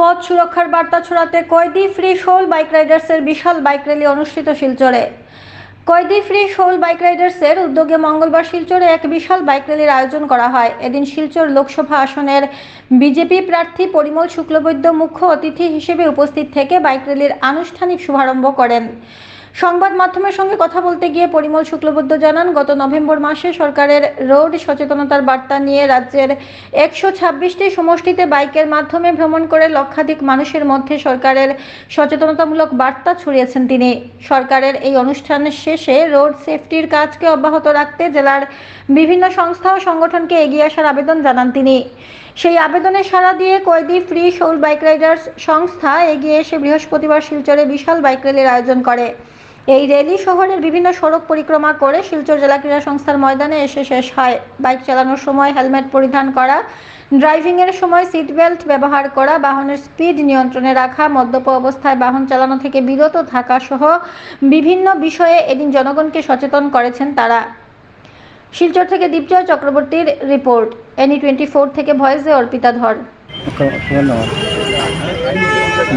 পথ সুরক্ষার বার্তা ছড়াতে কয়েদি ফ্রি সোল বাইক রাইডার্সের বিশাল বাইক র্যালি অনুষ্ঠিত শিলচরে। কয়েদি ফ্রি সোল বাইক রাইডার্সের উদ্যোগে মঙ্গলবার শিলচরে এক বিশাল বাইক র্যালির আয়োজন করা হয়। এদিন শিলচর লোকসভা আসনের বিজেপি প্রার্থী পরিমল শুক্লবৈদ্য মুখ্য অতিথি হিসেবে উপস্থিত থেকে বাইক র্যালির আনুষ্ঠানিক শুভারম্ভ করেন। সংবাদ মাধ্যমের সঙ্গে কথা বলতে গিয়ে পরিমল শুক্লবৈদ্য জানান, গত নভেম্বর মাসে সরকারের রোড সচেতনতার বার্তা নিয়ে রাজ্যের একশো ছাব্বিশটি সমষ্টিতে বাইকের মাধ্যমে ভ্রমণ করে লক্ষাধিক মানুষের মধ্যে সরকারের সচেতনতামূলক বার্তা ছড়িয়েছেন তিনি। সরকারের এই অনুষ্ঠানের শেষে রোড সেফটির কাজকে অব্যাহত রাখতে জেলার বিভিন্ন সংস্থা ও সংগঠনকে এগিয়ে আসার আবেদন জানান তিনি। সেই আবেদনে সাড়া দিয়ে কয়েদি ফ্রি সোল বাইক রাইডার্স সংস্থা এগিয়ে এসে বৃহস্পতিবার শিলচরে বিশাল বাইক র্যালির আয়োজন করে। এই র্যালি শহরের বিভিন্ন সড়ক পরিক্রমা করে শিলচর জেলা ক্রীড়া সংস্থার ময়দানে এসে শেষ হয়। বাইক চালানোর সময় হেলমেট পরিধান করা, ড্রাইভিংয়ের সময় সিট বেল্ট ব্যবহার করা, বাহনের স্পিড নিয়ন্ত্রণে রাখা, মদ্যপ অবস্থায় বাহন চালানো থেকে বিরত থাকা সহ বিভিন্ন বিষয়ে এদিন জনগণকে সচেতন করেছেন তারা। শিলচর থেকে দীপজয় চক্রবর্তীর রিপোর্ট এনি টোয়েন্টি ফোর থেকে ভয়েসে অর্পিতা ধর।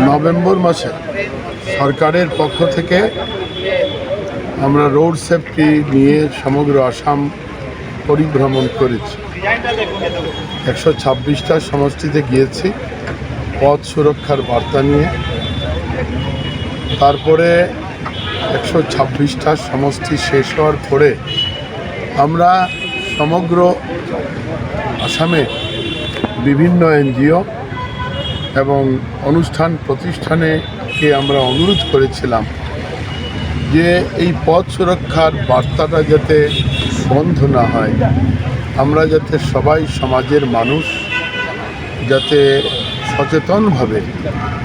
নভেম্বর মাসে সরকারের পক্ষ থেকে আমরা রোড সেফটি নিয়ে সমগ্র আসাম পরিভ্রমণ করেছি। একশো ছাব্বিশটা সমষ্টিতে গিয়েছি, পথ সুরক্ষার বার্তা নিয়ে। তারপরে একশো ছাব্বিশটা সমষ্টি শেষ হওয়ার পরে আমরা সমগ্র আসামে বিভিন্ন এনজিও এবং অনুষ্ঠান প্রতিষ্ঠানেকে আমরা অনুরোধ করেছিলাম যে এই পথ সুরক্ষার বার্তাটা যাতে বন্ধ না হয়, আমরা যাতে সবাই সমাজের মানুষ যাতে সচেতনভাবে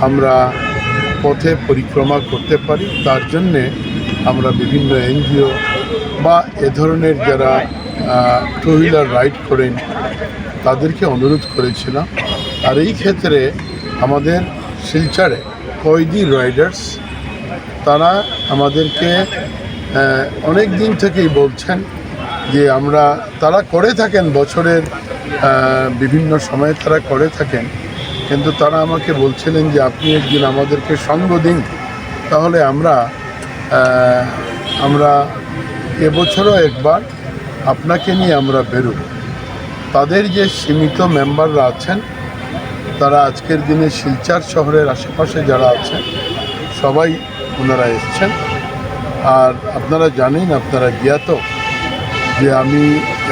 আমরা পথে পরিক্রমা করতে পারি, তার জন্যে আমরা বিভিন্ন এনজিও বা এ ধরনের যারা টু হুইলার রাইড করেন, তাদেরকে অনুরোধ করেছিলাম। আর এই ক্ষেত্রে আমাদের শিলচরে কয়েদি রাইডার্স তারা আমাদেরকে অনেক দিন থেকেই বলছেন যে আমরা, তারা করে থাকেন বছরের বিভিন্ন সময়ে তারা করে থাকেন। কিন্তু তারা আমাকে বলছিলেন যে আপনি একদিন আমাদেরকে সঙ্গ দিন, তাহলে আমরা আমরা এবছরও একবার আপনাকে নিয়ে আমরা বেরোব। তাদের যে সীমিত মেম্বাররা আছেন, তারা আজকের দিনে শিলচার শহরের আশেপাশে যারা আছেন, সবাই ওনারা এসছেন। আর আপনারা জানেন, আপনারা জ্ঞাত যে আমি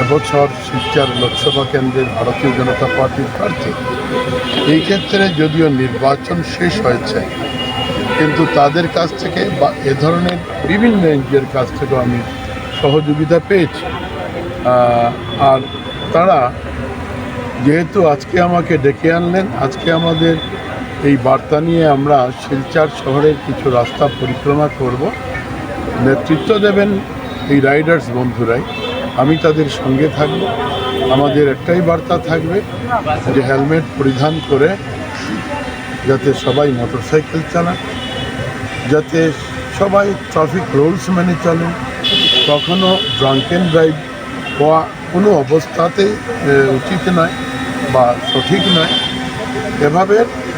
এবছর শিলচর লোকসভা কেন্দ্রের ভারতীয় জনতা পার্টির প্রার্থী। এই ক্ষেত্রে যদিও নির্বাচন শেষ হয়েছে, কিন্তু তাদের কাছ থেকে বা এ ধরনের বিভিন্ন এনজিওর কাছ থেকেও আমি সহযোগিতা পেয়েছি। আর তারা যেহেতু আজকে আমাকে ডেকে আনলেন, আজকে আমাদের এই বার্তা নিয়ে আমরা শিলচর শহরের কিছু রাস্তা পরিক্রমা করব। নেতৃত্ব দেবেন এই রাইডার্স বন্ধুরাই। আমি তাদের সঙ্গে থাকব। আমাদের একটাই বার্তা থাকবে যে হেলমেট পরিধান করে যাতে সবাই মোটরসাইকেল চালান যাতে সবাই ট্রাফিক রুলস মেনে চলেন কখনো ড্রাঙ্কেন ড্রাইভ হওয়া কোনো অবস্থাতেই উচিত নয় বা সঠিক নয়। এভাবে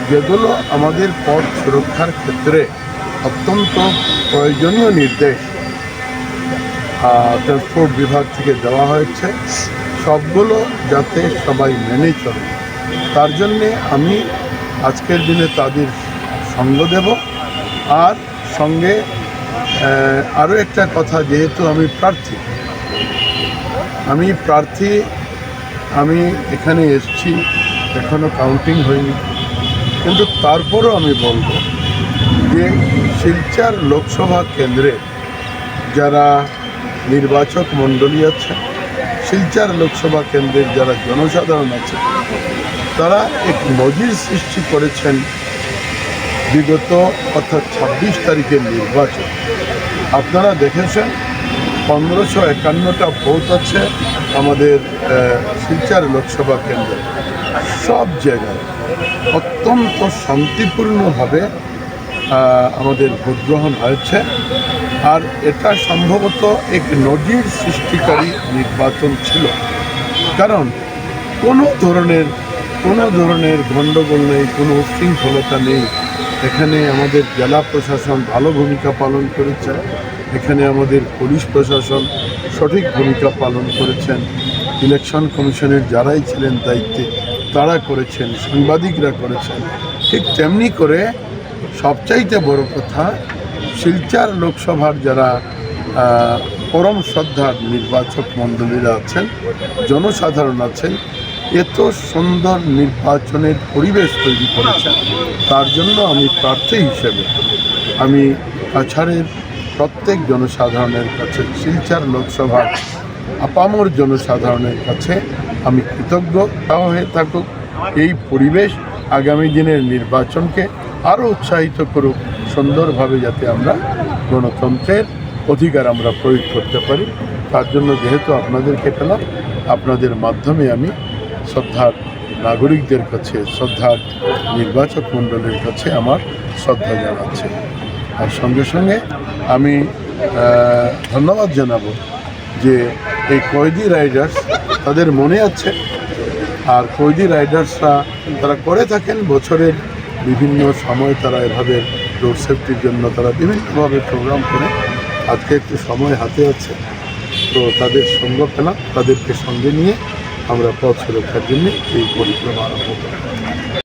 যেগুলো আমাদের পথ সুরক্ষার ক্ষেত্রে অত্যন্ত প্রয়োজনীয় নির্দেশ ট্রান্সপোর্ট বিভাগ থেকে দেওয়া হয়েছে। সবগুলো যাতে সবাই মেনে চলে। তার জন্যে আমি আজকের দিনে তাদের সঙ্গ দেব। আর সঙ্গে আরও একটা কথা যেহেতু আমি প্রার্থী আমি প্রার্থী, আমি এখানে এসছি এখনও কাউন্টিং হয়নি। কিন্তু তারপরও আমি বলব যে শিলচর লোকসভা কেন্দ্রে যারা নির্বাচক মণ্ডলী আছে, শিলচর লোকসভা কেন্দ্রের যারা জনসাধারণ আছে, তারা এক নজির সৃষ্টি করেছেন বিগত অর্থাৎ ছাব্বিশ তারিখের নির্বাচন। আপনারা দেখেছেন, পনেরোশো একান্নটা ভোট আছে আমাদের শিলচর লোকসভা কেন্দ্রে। সব জায়গায় অত্যন্ত শান্তিপূর্ণভাবে আমাদের ভোট গ্রহণ হয়েছে। আর এটা সম্ভবত এক নজির সৃষ্টিকারী নির্বাচন ছিল। কারণ কোনো ধরনের কোনো ধরনের গণ্ডগোল নেই, কোনো উশৃঙ্খলতা নেই। এখানে আমাদের জেলা প্রশাসন ভালো ভূমিকা পালন করেছে। এখানে আমাদের পুলিশ প্রশাসন সঠিক ভূমিকা পালন করেছেন। ইলেকশন কমিশনের যারাই ছিলেন দায়িত্বে তারা করেছেন, সাংবাদিকরা করেছেন। ঠিক তেমনি করে সবচাইতে বড় কথা, শিলচার লোকসভার যারা পরম শ্রদ্ধার নির্বাচক মণ্ডলীরা আছেন, জনসাধারণ আছেন, এত সুন্দর নির্বাচনের পরিবেশ তৈরি করেছেন। তার জন্য আমি প্রার্থী হিসেবে, আমি কাছাড়ের প্রত্যেক জনসাধারণের কাছে শিলচার লোকসভার আপামর জনসাধারণের কাছে আমি কৃতজ্ঞ হয়ে থাকুক। এই পরিবেশ আগামী দিনের নির্বাচনকে আরও উৎসাহিত করুক, সুন্দরভাবে যাতে আমরা গণতন্ত্রের অধিকার আমরা প্রয়োগ করতে পারি। তার জন্য যেহেতু আপনাদেরকে পেলাম, আপনাদের মাধ্যমে আমি শ্রদ্ধার নাগরিকদের কাছে শ্রদ্ধার নির্বাচক মণ্ডলের কাছে আমার শ্রদ্ধা জানাচ্ছে। আর সঙ্গে সঙ্গে আমি ধন্যবাদ জানাব যে এই কয়েদি রাইডার্স তাদের মনে আছে। আর কয়েদি রাইডার্সরা তারা করে থাকেন, বছরের বিভিন্ন সময় তারা এভাবে রোড সেফটির জন্য তারা বিভিন্নভাবে প্রোগ্রাম করে। আজকে একটু সময় হাতে আছে, তো তাদের সঙ্গ পেলাম তাদেরকে সঙ্গে নিয়ে আমরা পথ সুরক্ষার জন্য এই পরিক্রমা আরম্ভ করি